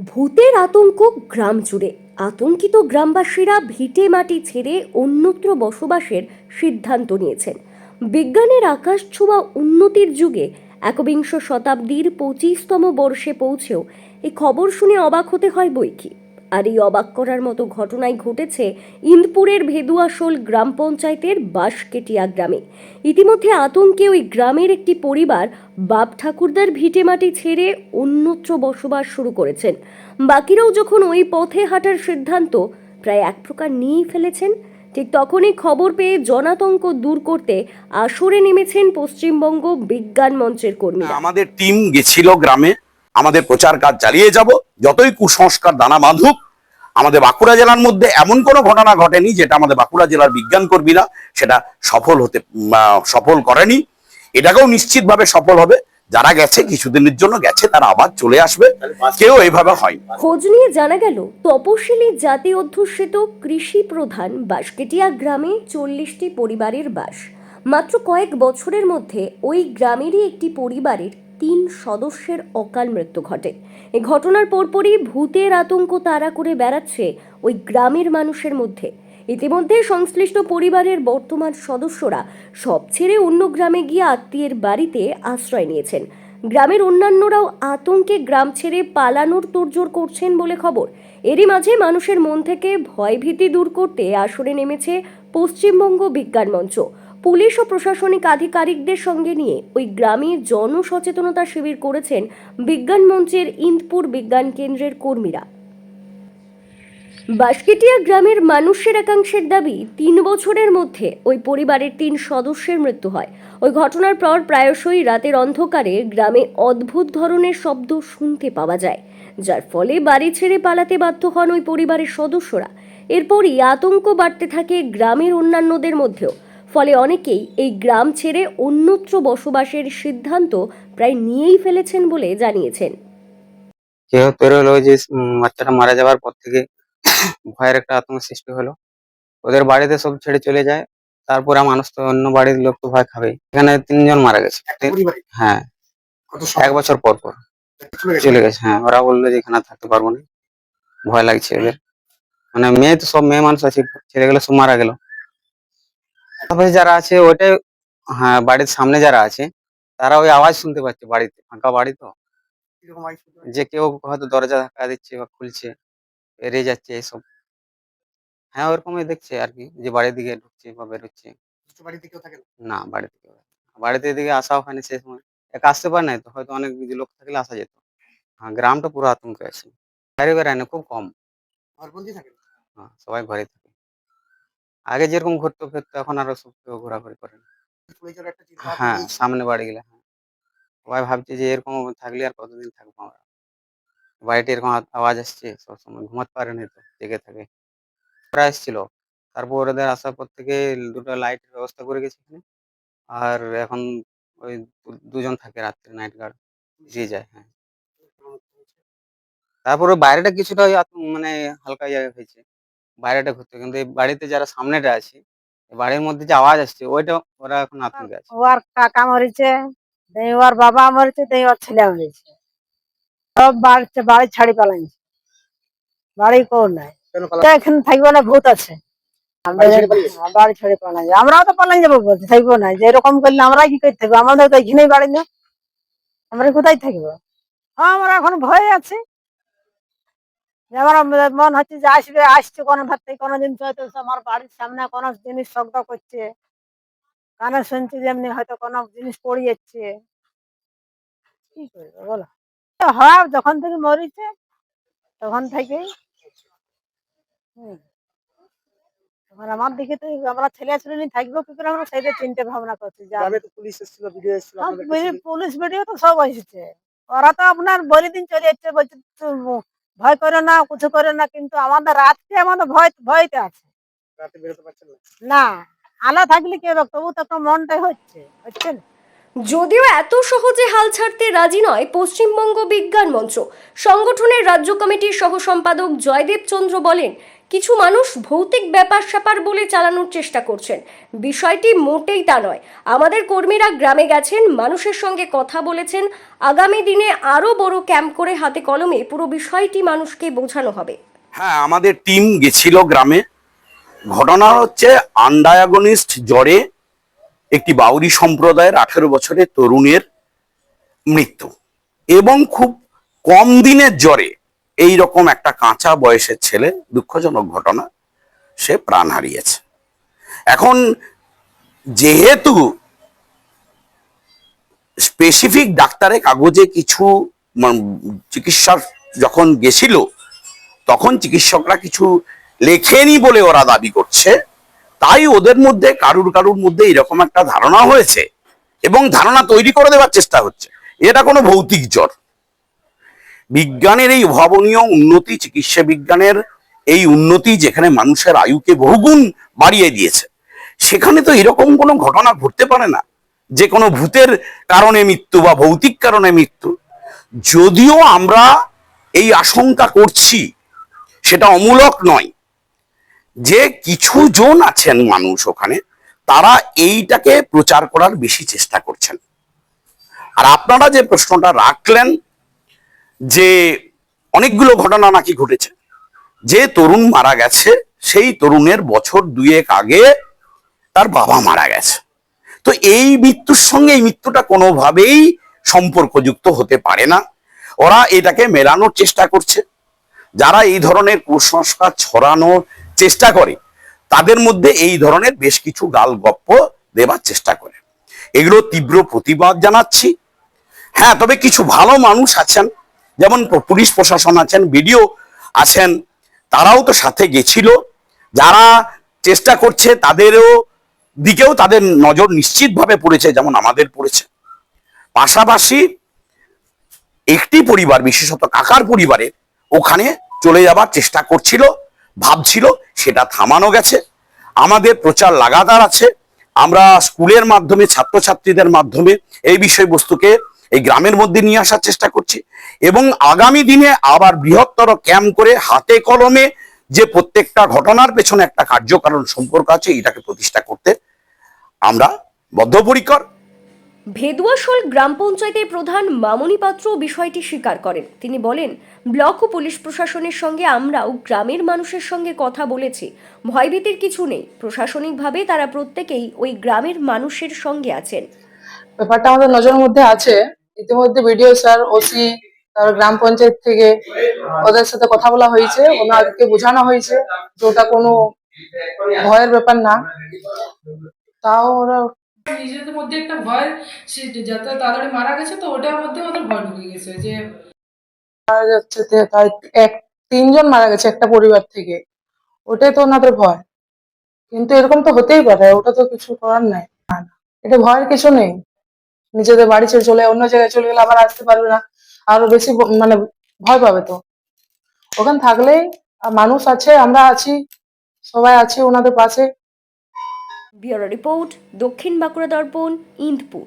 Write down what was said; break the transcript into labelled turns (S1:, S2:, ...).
S1: ভূতের আতঙ্ক গ্রাম জুড়ে। আতঙ্কিত গ্রামবাসীরা ভিটে মাটি ছেড়ে অন্যত্র বসবাসের সিদ্ধান্ত নিয়েছেন। বিজ্ঞানের আকাশ ছোঁয়া উন্নতির যুগে একবিংশ শতাব্দীর পঁচিশতম বর্ষে পৌঁছেও এই খবর শুনে অবাক হতে হয় বই কি আর এই অবাক করার মতো ঘটনাই ঘটেছে ইন্দপুরের ভেদুয়াশোল গ্রাম পঞ্চায়েতের বাঁশকেটিয়া গ্রামে। ইতিমধ্যে আতঙ্কে ওই গ্রামের একটি পরিবার বাপ ঠাকুরদার ভিটেমাটি ছেড়ে অন্যত্র বসবাস শুরু করেছেন। বাকিরাও যখন ওই পথে হাঁটার সিদ্ধান্ত প্রায় এক প্রকার নিয়েই ফেলেছেন, ঠিক তখনই খবর পেয়ে জনাতঙ্ক দূর করতে আসরে নেমেছেন পশ্চিমবঙ্গ বিজ্ঞান মঞ্চের কর্মী
S2: আমাদের টিম গেছিল গ্রামে, আমাদের প্রচার কাজ চালিয়ে যাব, যতই কুসংস্কার দানা বাঁধুক আমাদের বাঁকুড়া জেলার মধ্যে এমন কোনো ঘটনা ঘটেনি যেটা আমাদের বাঁকুড়া জেলার বিজ্ঞান কর্মীরা সেটা সফল হতে সফল করেনি। এটাকেও নিশ্চিতভাবে সফল হবে। যারা গেছে কিছুদিনের জন্য গেছে তারা আবার চলে আসবে। কেউ এইভাবে হয়
S1: খোঁজ নিয়ে জানা গেল তপশিলি জাতি অধ্যুষিত কৃষি প্রধান বাঁশকেটিয়া গ্রামে চল্লিশটি পরিবারের বাস। মাত্র কয়েক বছরের মধ্যে ওই গ্রামেরই একটি পরিবারের তিন সদস্যের অকাল মৃত্যু ঘটে। এ ঘটনার পরপরই ভূতের আতঙ্ক তাড়া করে বেড়াচ্ছে ওই গ্রামের মানুষের মধ্যে। ইতিমধ্যে সংশ্লিষ্ট পরিবারের বর্তমান সদস্যরা সব ছেড়ে অন্য গ্রামে গিয়ে আত্মীয়ের বাড়িতে আশ্রয় নিয়েছেন। গ্রামের অন্যান্যরাও আতঙ্কে গ্রাম ছেড়ে পালানোর তোড়জোড় করছেন বলে খবর। এরই মাঝে মানুষের মন থেকে ভয়ভীতি দূর করতে আসরে নেমেছে পশ্চিমবঙ্গ বিজ্ঞান মঞ্চ। পুলিশ ও প্রশাসনিক আধিকারিকদের সঙ্গে নিয়ে ওই গ্রামে জনসচেতনতা শিবির করেছেন বিজ্ঞান মঞ্চের ইন্দপুর বিজ্ঞান কেন্দ্রের কর্মীরা। বাঁশকেটিয়া গ্রামের মানুষের একাংশের দাবি, তিন বছরের মধ্যে ওই পরিবারের তিন সদস্যের মৃত্যু হয়। ওই ঘটনার পর প্রায়শই রাতের অন্ধকারে গ্রামে অদ্ভুত ধরনের শব্দ শুনতে পাওয়া যায়, যার ফলে বাড়ি ছেড়ে পালাতে বাধ্য হন ওই পরিবারের সদস্যরা। এরপরই আতঙ্ক বাড়তে থাকে গ্রামের অন্যান্যদের মধ্যেও। ফলে অনেকেই এই গ্রাম ছেড়ে অন্যত্র বসবাসের সিদ্ধান্ত প্রায় নিয়েই ফেলেছেন বলে জানিয়েছেন।
S3: কেউ তৈরি হলো যে বাচ্চাটা মারা যাওয়ার পর থেকে ভয়ের একটা আতঙ্ক সৃষ্টি হলো। ওদের বাড়িতে সব ছেড়ে চলে যায় তারপরে মানুষ তো অন্য বাড়ির লোক তো ভয় খাবে এখানে তিনজন মারা গেছে। হ্যাঁ। এক বছর পর পর। চলে গেছে? হ্যাঁ। ওরা বলল যে এখানে আর থাকতে পারব না। ভয় লাগছে ওদের মানে মেয়ে তো সব মেয়ে মানুষ আছে ছেলেগুলো সব মারা গেল। তারপরে যারা আছে ওইটাই হ্যাঁ বাড়ির সামনে যারা আছে তারা ওই আওয়াজ শুনতে পাচ্ছে বাড়িতে ফাঁকা বাড়ি তো। যে কেউ হয়তো দরজা ধাক্কা দিচ্ছে বা খুলছে বেরিয়ে যাচ্ছে এসব। হ্যাঁ ওরকমই দেখছে আর কি যে বাড়ির দিকে ঢুকছে বা বেরোচ্ছে। না? বাড়িতে কেউ বাড়িতে এদিকে আসাও হয়নি সেই সময় একা আসতে পারে না তো হয়তো অনেক যদি লোক থাকলে আসা যেত। হ্যাঁ গ্রামটা পুরো আতঙ্কে আছে। বাইরে বেড়ায় না খুব কম। হ্যাঁ সবাই ঘরে থাকে। আগে যেরকম ঘুরতো ফিরতো এখন আরও সব কেউ ঘোরাঘুরি করে না। হ্যাঁ সামনে বাড়ি গেলে হ্যাঁ। সবাই ভাবছে যে এরকম থাকলে আর কতদিন থাকব আমরা? বাড়িতে এরকম আওয়াজ আসছে সবসময় ঘুমাতে পারে না তো জেগে থাকে। ওরা এসেছিল। তারপর ওদের আসার পর থেকে দুটো লাইটের ব্যবস্থা করে গেছে এখানে। আর এখন ওই দুজন থাকে রাত্রে নাইট গার্ড দিয়ে যায় হ্যাঁ। তারপরে বাইরেটা কিছুটা মানে হালকা ইয়ে হয়েছে। বাইরেটা ঘুরতে। কিন্তু এই বাড়িতে যারা সামনেটা আছে বাড়ির মধ্যে যে আওয়াজ আসছে ওইটা ওরা এখন আতঙ্কে আছে।
S4: ওর কাকা মরেছে দেই ওর বাবা মরেছে দেই ওর ছেলে মরেছে। সব বাড়ি বাড়ি ছাড়ি পালাইছে। বাড়ি কেউ নাই। তো এখানে থাকব না ভূত আছে। হ্যাঁ, বাড়ি ছেড়ে পালাই আমরাও তো পালাই যাব বলছি থাকব না। যে এরকম করলে আমরা কি করতে থাকব? আমাদের তো এখানেই বাড়ি না। আমরা কোথায় থাকব? হ্যাঁ, আমরা এখন ভয়ে আছি। আমার মন হচ্ছে যে আসবে আসছে কোনো ভাত থেকে কোনো জিনিস হয়তো আমার বাড়ির সামনে কোনো জিনিস শব্দ করছে। কানে শুনছি যেমনি হয়তো কোনো জিনিস পড়ে যাচ্ছে কি করব বলো? তো যখন থেকে মরিছে তখন থেকেই। এবার আমার দিকে তো আমরা ছেলে ছেলে নিয়ে থাকব কি করে আমরা সেইটা চিন্তা ভাবনা করছি?
S5: পুলিশ এসেছিল ভিডিও এসেছিল
S4: হ্যাঁ, পুলিশ-। ভিডিও তো সব এসেছে। ওরা তো আপনার বলে দিন চলে যাচ্ছে বলছে ভয় করে না কিছু করে না কিন্তু আমাদের রাত্রে আমাদের ভয় ভয়তে আছে।
S5: রাতে বেরোতে পারছেন না?
S4: আলা আলো থাকলে কি হবে? তবু তো মনটাই হচ্ছে হচ্ছে না
S1: যদিও এত সহজে হাল ছাড়তে রাজি নয় পশ্চিমবঙ্গ বিজ্ঞান মঞ্চ সংগঠনের রাজ্য কমিটির সহ সম্পাদক জয়দেব চন্দ্র বলেন কিছু মানুষ ভৌতিক ব্যাপার স্যাপার বলে চালানোর চেষ্টা করছেন। বিষয়টি মোটেই তা নয়। আমাদের কর্মীরা গ্রামে গেছেন, মানুষের সঙ্গে কথা বলেছেন। আগামী দিনে আরও বড় ক্যাম্প করে হাতে কলমে পুরো বিষয়টি মানুষকে বোঝানো হবে।
S2: হ্যাঁ আমাদের টিম গেছিল গ্রামে। ঘটনা হচ্ছে আনডায়াগনিস্ট জ্বরে একটি বাউরি সম্প্রদায়ের আঠেরো বছরের তরুণের মৃত্যু। এবং খুব কম দিনের জ্বরে এই রকম একটা কাঁচা বয়সের ছেলে, দুঃখজনক ঘটনা, সে প্রাণ হারিয়েছে। এখন যেহেতু স্পেসিফিক ডাক্তারে কাগজে কিছু চিকিৎসার যখন গেছিল, তখন চিকিৎসকরা কিছু লেখেনি বলে ওরা দাবি করছে। তাই ওদের মধ্যে, কারুর কারুর মধ্যে এরকম একটা ধারণা হয়েছে এবং ধারণা তৈরি করে দেওয়ার চেষ্টা হচ্ছে। এটা কোনো ভৌতিক জ্বর। বিজ্ঞানের এই অভাবনীয় উন্নতি, চিকিৎসা বিজ্ঞানের এই উন্নতি যেখানে মানুষের আয়ুকে বহুগুণ বাড়িয়ে দিয়েছে, সেখানে তো এরকম কোনো ঘটনা ঘটতে পারে না। যে কোনো ভূতের কারণে মৃত্যু বা ভৌতিক কারণে মৃত্যু। যদিও আমরা এই আশঙ্কা করছি, সেটা অমূলক নয়। যে কিছু জন আছেন মানুষ ওখানে, তারা এইটাকে প্রচার করার বেশি চেষ্টা করছেন। আর আপনারা যে প্রশ্নটা রাখলেন যে অনেকগুলো ঘটনা নাকি ঘটেছে। যে তরুণ মারা গেছে, সেই তরুণের বছর দুয়েক আগে তার বাবা মারা গেছে। তো এই মৃত্যুর সঙ্গে এই মৃত্যুটা কোনোভাবেই সম্পর্কযুক্ত হতে পারে না। ওরা এটাকে মেলানোর চেষ্টা করছে। যারা এই ধরনের কুসংস্কার ছড়ানোর চেষ্টা করে, তাদের মধ্যে এই ধরনের বেশ কিছু গাল গপ্প দেবার চেষ্টা করে। এগুলো তীব্র প্রতিবাদ জানাচ্ছি। হ্যাঁ তবে কিছু ভালো মানুষ আছেন। যেমন পুলিশ প্রশাসন আছেন, বিডিও আছেন, তারাও তো সাথে গেছিল। যারা চেষ্টা করছে, তাদেরও দিকেও তাদের নজর নিশ্চিতভাবে পড়েছে, যেমন আমাদের পড়েছে। পাশাপাশি একটি পরিবার, বিশেষত কাকার পরিবারে, ওখানে চলে যাবার চেষ্টা করছিল, ভাবছিল, সেটা থামানো গেছে। আমাদের প্রচার লাগাতার আছে। আমরা স্কুলের মাধ্যমে, ছাত্রছাত্রীদের মাধ্যমে এই বিষয়বস্তুকে এই গ্রামের মধ্যে নিয়ে আসার চেষ্টা করছি। এবং আগামী দিনে আবার বৃহত্তর ক্যাম্প করে হাতে কলমে যে প্রত্যেকটা ঘটনার পেছনে একটা কার্যকারণ সম্পর্ক আছে, এটাকে প্রতিষ্ঠা করতে আমরা বদ্ধপরিকর।
S1: ভেদুয়াশোল গ্রাম পঞ্চায়েতের প্রধান মামনি পাত্র বিষয়টি স্বীকার করেন। তিনি বলেন, ব্লক ও পুলিশ প্রশাসনের সঙ্গে আমরাও গ্রামের মানুষের সঙ্গে কথা বলেছি। ভয়ভীতির কিছু নেই। প্রশাসনিকভাবে তারা প্রত্যেকেই ওই গ্রামের মানুষের সঙ্গে আছেন।
S6: ব্যাপারটা আমাদের নজরের মধ্যে আছে। ইতিমধ্যে বিডিও স্যার, ওসি, তারপর গ্রাম পঞ্চায়েত থেকে ওদের সাথে কথা বলা হয়েছে। ওনাদেরকে বোঝানো হয়েছে যে ওটা কোনো ভয়ের ব্যাপার না। তাও ওরা
S7: নিজেদের মধ্যে একটা ভয়, সে যাতে তাড়াতাড়ি মারা গেছে, তো ওটার মধ্যে ওদের ভয় ঢুকে গেছে যে
S6: মারা যাচ্ছে এক, তিনজন মারা গেছে একটা পরিবার থেকে। ওটাই তো ওনাদের ভয়। কিন্তু এরকম তো হতেই পারে, ওটা তো কিছু করার নাই। এটা ভয়ের কিছু নেই। নিজেদের বাড়ি ছেড়ে চলে, অন্য জায়গায় চলে গেলে আবার আসতে পারবে না। আরও বেশি মানে ভয় পাবে তো। ওখানে থাকলেই মানুষ আছে, আমরা আছি, সবাই আছি ওনাদের পাশে।
S1: ব্যুরো রিপোর্ট দক্ষিণ বাঁকুড়া দর্পণ ইন্দপুর।